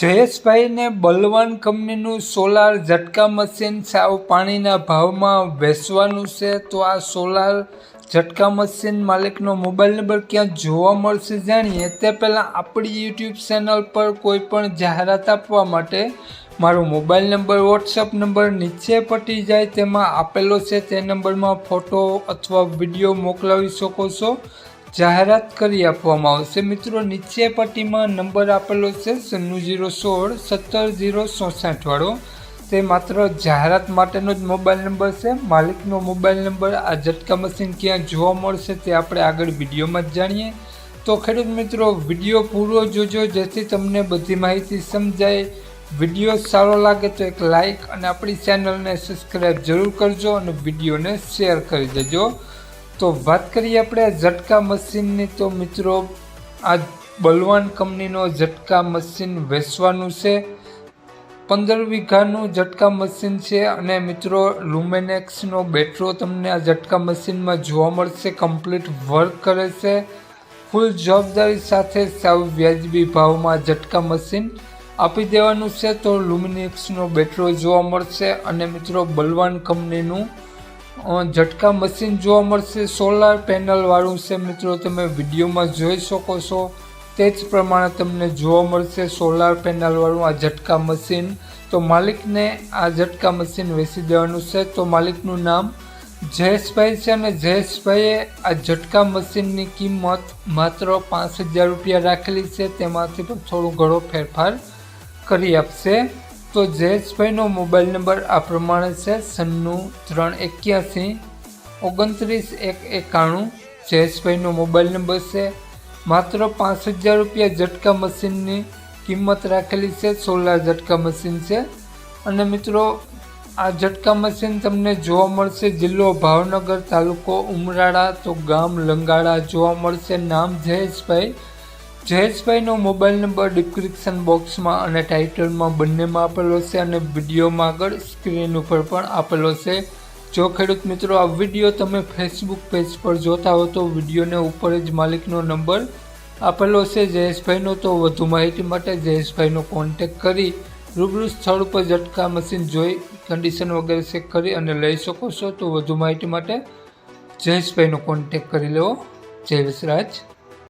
જયેશભાઈને બલવાન કંપનીનું સોલાર ઝટકા મશીન સાવ પાણીના ભાવમાં વેચવાનું છે, તો આ સોલાર ઝટકા મશીન માલિકનો મોબાઈલ નંબર ક્યાં જોવા મળશે જાણીએ? તે પહેલાં આપણી યુટ્યુબ ચેનલ પર કોઈ પણ જાહેરાત આપવા માટે મારો મોબાઈલ નંબર વોટ્સઅપ નંબર નીચે પટી જાય, તેમાં આપેલો છે. તે નંબરમાં ફોટો અથવા વીડિયો મોકલાવી શકો છો. જાહેરાત કરી આપવામાં આવશે. મિત્રો, નીચે પટ્ટીમાં નંબર આપેલો છે સન્નું જીરો સોળ સત્તર જીરો ચોસઠ વાળો. તે માત્ર જાહેરાત માટેનો જ મોબાઈલ નંબર છે. માલિકનો મોબાઈલ નંબર આ ઝટકા મશીન ક્યાં જોવા મળશે તે આપણે આગળ વિડીયોમાં જ જાણીએ. તો ખેડૂત મિત્રો, વીડિયો પૂરો જોજો, જેથી તમને બધી માહિતી સમજાય. વીડિયો સારો લાગે તો એક લાઈક અને આપણી ચેનલને સબસ્ક્રાઈબ જરૂર કરજો અને વિડીયોને શેર કરી દેજો. તો વાત કરીએ આપણે ઝટકા મશીનની. તો મિત્રો, આ બલવાન કંપનીનો ઝટકા મશીન વેચવાનું છે. પંદર વીઘાનું ઝટકા મશીન છે અને મિત્રો, લુમેનેક્સનો બેટરો તમને આ ઝટકા મશીનમાં જોવા મળશે. કમ્પ્લીટ વર્ક કરે છે. ફૂલ જવાબદારી સાથે સાવ વ્યાજબી ભાવમાં ઝટકા મશીન આપી દેવાનું છે. તો લુમિનેક્સનો બેટરો જોવા મળશે અને મિત્રો, બલવાન કંપનીનું ઝટકા મશીન જોવા મળશે. સોલાર પેનલવાળું છે મિત્રો, તમે વિડીયોમાં જોઈ શકો છો. તે જ પ્રમાણે તમને જોવા મળશે સોલાર પેનલવાળું આ ઝટકા મશીન. તો માલિકને આ ઝટકા મશીન વેચી દેવાનું છે. તો માલિકનું નામ જયેશભાઈ છે અને જયેશભાઈએ આ ઝટકા મશીનની કિંમત માત્ર પાંચ હજાર રૂપિયા રાખેલી છે. તેમાંથી પણ થોડું ઘણો ફેરફાર કરી આપશે. તો જયેશભાઈનો મોબાઈલ નંબર આ પ્રમાણે છે સન્નું ત્રણ એક્યાસી, ઓગણત્રીસ એક એકાણું. જયેશભાઈનો મોબાઈલ નંબર છે માત્ર પાંચ હજાર રૂપિયા ઝટકા મશીનની કિંમત રાખેલી છે, સોલાર ઝટકા મશીન છે. અને મિત્રો, આ ઝટકા મશીન તમને જોવા મળશે જિલ્લો ભાવનગર તાલુકો ઉમરાળા, તો ગામ લંગાળા જોવા મળશે. નામ જયેશભાઈ જયેશભાઈનો મોબાઈલ નંબર ડિસ્ક્રિપ્શન બોક્સમાં અને ટાઇટલમાં બંનેમાં આપેલો છે અને વિડીયોમાં આગળ સ્ક્રીન ઉપર પણ આપેલો છે. જો ખેડૂત મિત્રો, આ વીડિયો તમે ફેસબુક પેજ પર જોતા હો તો વિડીયોને ઉપર જ માલિકનો નંબર આપેલો છે. જયેશભાઈનો તો વધુ માહિતી માટે જયેશભાઈનો કોન્ટેક કરી રૂબરૂ સ્થળ ઉપર ઝટકા મશીન જોઈ કન્ડિશન વગેરે ચેક કરી અને લઈ શકો છો. તો વધુ માહિતી માટે જયેશભાઈનો કોન્ટેક કરી લેવો. જય વિસરાજ.